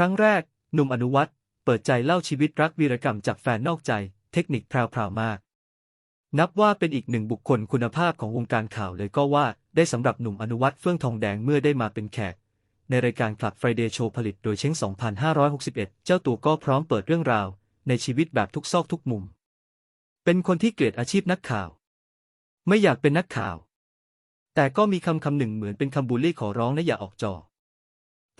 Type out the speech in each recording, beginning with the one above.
รั้งแรก หนุ่มอนุวัตเปิดใจเล่าชีวิตรักวีรกรรมจากแฟนนอกใจ เทคนิคแพรวๆมาก นับว่าเป็นอีกหนึ่งบุคคลคุณภาพของวงการข่าวเลยก็ว่าได้สำหรับหนุ่มอนุวัตเฟื่องทองแดงเมื่อได้มาเป็นแขก ในรายการคลับ Friday Show ผลิตโดยเช้ง 2561 เจ้าตัวก็พร้อมเปิดเรื่องราว ในชีวิตแบบทุกซอกทุกมุม เป็นคนที่เกลียดอาชีพนักข่าว ไม่อยากเป็นนักข่าว แต่ก็มีคำคำหนึ่งเหมือนเป็นคำบูลลี่ขอร้องนะอย่าออกจอ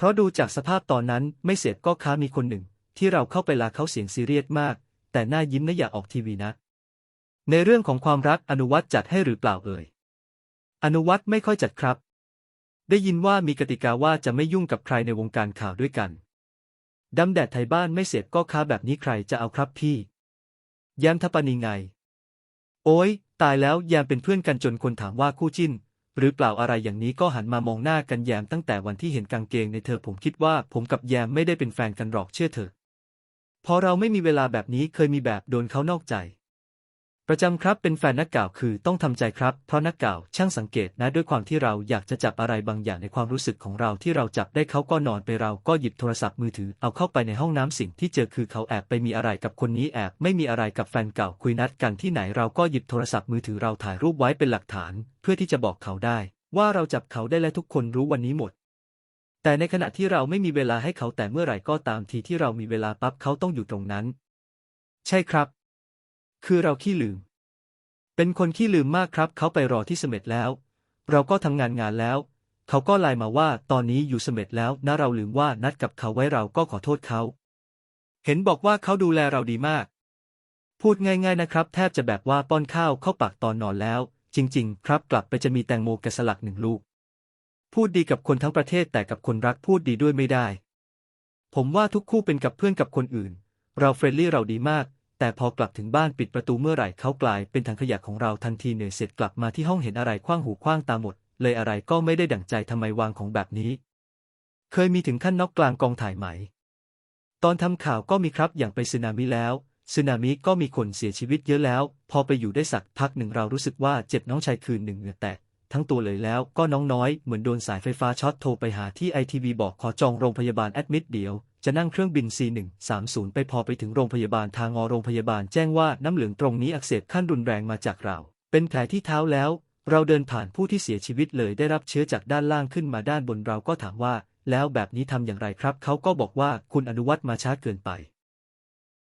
เพราะดูจากสภาพตอนนั้นไม่เสร็จก็ค้ามีคนหนึ่ง ที่เราเข้าไปลาเขาเสียงซีเรียสมาก แต่หน้ายิ้มนะอย่าออกทีวีนะ ในเรื่องของความรักอนุวัตจัดให้หรือเปล่าเอ่ย อนุวัตไม่ค่อยจัดครับ ได้ยินว่ามีกติกาว่าจะไม่ยุ่งกับใครในวงการข่าวด้วยกันดำแดดไทยบ้านไม่เสร็จก็ค้าแบบนี้ใครจะเอาครับพี่แยมทปนีไง โอ้ยตายแล้วแยมเป็นเพื่อนกันจนคนถามว่าคู่จิ้น หรือเปล่าอะไรอย่างนี้ก็หันมามองหน้ากันแยมตั้งแต่วันที่เห็นกางเกงในเธอผมคิดว่าผมกับแยมไม่ได้เป็นแฟนกันหรอกเชื่อเถอะพอเราไม่มีเวลาแบบนี้เคยมีแบบโดนเขานอกใจ ประจำครับเป็นแฟนนักข่าวคือต้องทำใจครับ เพราะนักข่าวช่างสังเกตนะด้วยความที่เราอยากจะจับอะไรบางอย่างในความรู้สึกของเราที่เราจับได้เขาก็นอนไปเราก็หยิบโทรศัพท์มือถือเอาเข้าไปในห้องน้ำสิ่งที่เจอคือเขาแอบไปมีอะไรกับคนนี้แอบไม่มีอะไรกับแฟนเก่าคุยนัดกันที่ไหนเราก็หยิบโทรศัพท์มือถือเราถ่ายรูปไว้เป็นหลักฐาน เพื่อที่จะบอกเขาได้ ว่าเราจับเขาได้และทุกคนรู้วันนี้หมดแต่ในขณะที่เราไม่มีเวลาให้เขาแต่เมื่อไหร่ก็ตามทีที่เรามีเวลาปั๊บเขาต้องอยู่ตรงนั้น ใช่ครับ คือเราขี้ลืม เป็นคนขี้ลืมมากครับ เขาไปรอที่เสม็ดแล้ว เราก็ทำงานงานแล้ว เขาก็ไลน์มาว่าตอนนี้อยู่เสม็ดแล้วนะเราลืมว่านัดกับเขาไว้เราก็ขอโทษเขา เห็นบอกว่าเขาดูแลเราดีมาก พูดง่าย ๆนะครับ แทบจะแบบว่าป้อนข้าวเข้าปากตอนนอนแล้ว จริง ๆ ครับกลับไปจะมีแตงโมกระสลักหนึ่งลูก พูดดีกับคนทั้งประเทศแต่กับคนรักพูดดีด้วยไม่ได้ ผมว่าทุกคู่เป็นกับเพื่อนกับคนอื่น เราเฟรนลี่เราดีมาก แต่พอกลับถึงบ้านปิดประตูเมื่อไหร่เขากลายเป็นถังขยะของเราทันทีเหนื่อยเสร็จกลับมาที่ห้องเห็นอะไรคว้างหูคว้างตาหมด เลยอะไรก็ไม่ได้ดั่งใจทำไมวางของแบบนี้ เคยมีถึงขั้นน็อกกลางกองถ่ายไหม ตอนทำข่าวก็มีครับอย่างไปสึนามิแล้วสึนามิก็มีคนเสียชีวิตเยอะแล้ว พอไปอยู่ได้สักพักหนึ่งเรารู้สึกว่าเจ็บน้องชายคืนหนึ่งเหงื่อแตกทั้งตัวเลยแล้วก็น้องน้อยเหมือนโดนสายไฟฟ้าช็อตโทรไปหาที่ไอทีวีบอกขอจองโรงพยาบาลแอดมิดเดียว จะนั่งเครื่องบิน C130 ไปพอไปถึงโรงพยาบาลทางอโรงพยาบาลแจ้งว่าน้ำเหลืองตรงนี้อักเสบขั้นรุนแรงมาจากเรา เป็นแผลที่เท้าแล้ว เราเดินผ่านผู้ที่เสียชีวิตเลยได้รับเชื้อจากด้านล่างขึ้นมาด้านบนเราก็ถามว่า แล้วแบบนี้ทำอย่างไรครับ เขาก็บอกว่าคุณอนุวัตมาช้าเกินไป